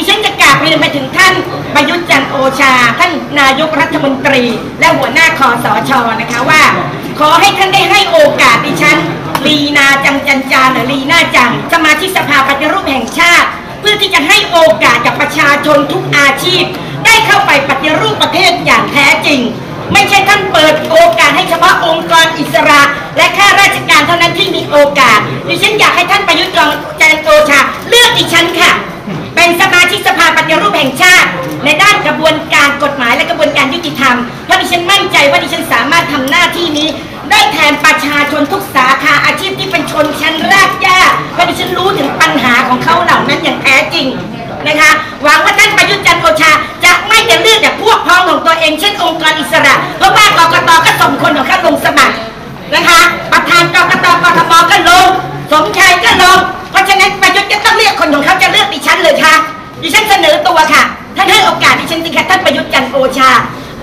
ดิฉันจะกราบเรียนไปถึงท่านประยุทธ์จันโอชา ท่านนายกรัฐมนตรี และหัวหน้าคอสชนะคะว่า ขอให้ท่านได้ให้โอกาสดิฉันลีนาจังจันจาหรือลีน่าจังสมาชิกสภาปฏิรูปแห่งชาติ เพื่อที่จะให้โอกาสกับประชาชนทุกอาชีพ ได้เข้าไปปฏิรูปประเทศอย่างแท้จริง ไม่ใช่ท่านเปิดโอกาสให้เฉพาะองค์กรอิสระ และข้าราชการเท่านั้นที่มีโอกาสดิฉันอยากให้ท่าน แห่งชาติ ในด้านกระบวนการกฎหมายและกระบวนการยุติธรรมเพราะดิฉันมั่นใจว่าดิฉันสามารถทำหน้าที่นี้ ได้แทนประชาชนทุกสาขาอาชีพที่เป็นชนชั้นรากหญ้า ชา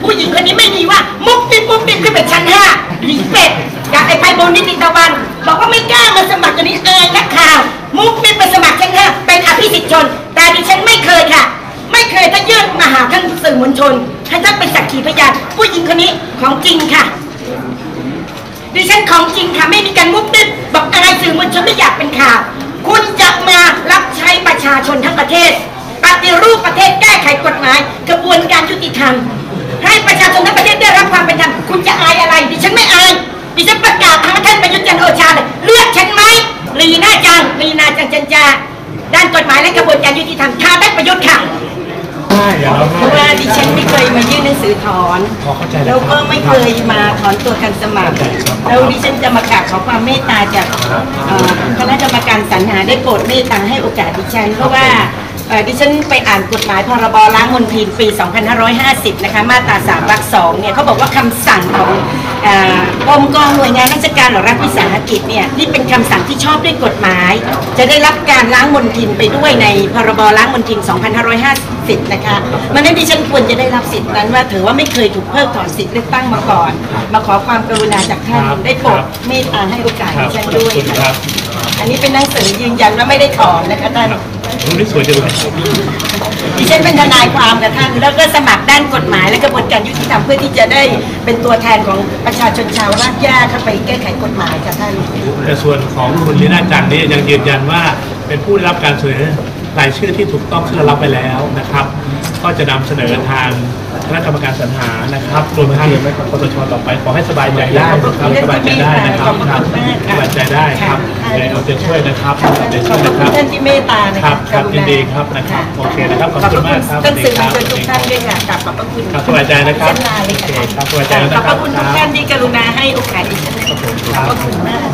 ผู้หญิงคนนี้ไม่มีว่า มุกปิ๊บมุกปิ๊บขึ้นไปชั้นห้าหลีเป็ดกับไอ้ไพบูลย์นิติตะวัน บอกว่าไม่กล้ามาสมัครตัวนี้เออนักข่าว มุกปิ๊บไปสมัครชั้นห้าเป็นอภิสิทธิชน แต่ดิฉันไม่เคยค่ะ ไม่เคยถ้ายื่นมาหาท่านสื่อมวลชนให้ท่านเป็นสักขีพยานผู้หญิงคนนี้ของจริงค่ะดิฉันของจริงค่ะไม่มีการมุกดิบบอกอายสื่อมวลชนไม่อยากเป็นข่าว คุณจะมารับใช้ประชา ธรรมให้ประชาชนทั้งประเทศได้รับความเป็นธรรมคุณจะอายอะไร ดิฉันไม่อายดิฉันประกาศทางท่านประยุทธ์จันทร์โอชาเลยเลือกฉันไหมลีน่าจังลีน่าจังจันจาด้านกฎหมายและกระบวนการยุติธรรมท้าได้ประยุทธ์ค่ะเพราะว่าดิฉันไม่เคยมายื่นหนังสือถอนขอเข้าใจแล้วก็ไม่เคยมาถอนตัวกันสมัครแล้วดิฉันจะมากราบขอความเมตตาจากเอ่อคณะกรรมการสรรหาได้โปรดเมตตาให้โอกาสดิฉันเพราะว่า เอ่อดิฉันไปอ่านกฎหมายพรบล้างมลพิษปี 2550 นะคะ มาตรา3วรรคสองเนี่ยเขาบอกว่าคำสั่งของเอ่อกรมกองหน่วยงานราชการหรือรัฐวิสาหกิจเนี่ยนี่เป็นคำสั่งที่ชอบด้วยกฎหมาย จะได้รับการล้างมลทินไปด้วยในพรบล้างมลทิน2550 นะคะมันนั้นดิฉันควรจะได้รับสิทธิ์นั้นว่าถือว่าไม่เคยถูกเพิกถอนสิทธิ์เลือกตั้งมาก่อน มาขอความกรุณาจากท่านครับได้โปรดครับเมตตาให้โอกาสครัดิบฉันขอบด้วยคุณคค่ะรับอันนี้เป็นหนังสือยืนยันว่าไม่ได้ถอนนะคะท่านรู ปนี้สวยจังเลยดิฉันเป็นทนายความกับท่าน แล้วก็สมัครด้านกฎหมาย และกระบวนการยุติธรรมเพื่อที่จะได้เป็นตัวแทนของประชาชนชาวรากหญ้าเข้าไปแก้ไขกฎหมายค่ะท่านแต่ส่วนของคุณลีน่าจังนี่ยังยืนยันว่าเป็นผู้ได้รับการเสนอรายชื่อที่ถูกต้องที่เรารับไปแล้วนะครับ ก็จะนำเสนอทางคณะกรรมการสรรหานะครับรวมทั้งปตชต่อไปขอให้สบายใจได้นะครับสบายใจได้นะครับครับสบายใจได้ครับยังไงเอาใจช่วยนะครับเอาใจขช่อวบยพระนะคุครับณท่านที่ เมตตานะครัคะบครับกยิณานดีครับนะครับโอเคนะครับขอบขอบคุณพมากระครับท่านสื่อมวลชนสทุวักสดีท่านด้วยค่ะกลับขอบพระคุณครับสบายใจนะครับเส้นลาเลยค่ะโอเคครับสบายใจแล้วขนะอบคพรับระคุณทุกท่านที่กรุณาให้โอกาสดิฉันนะคะขอบพระคุณมาก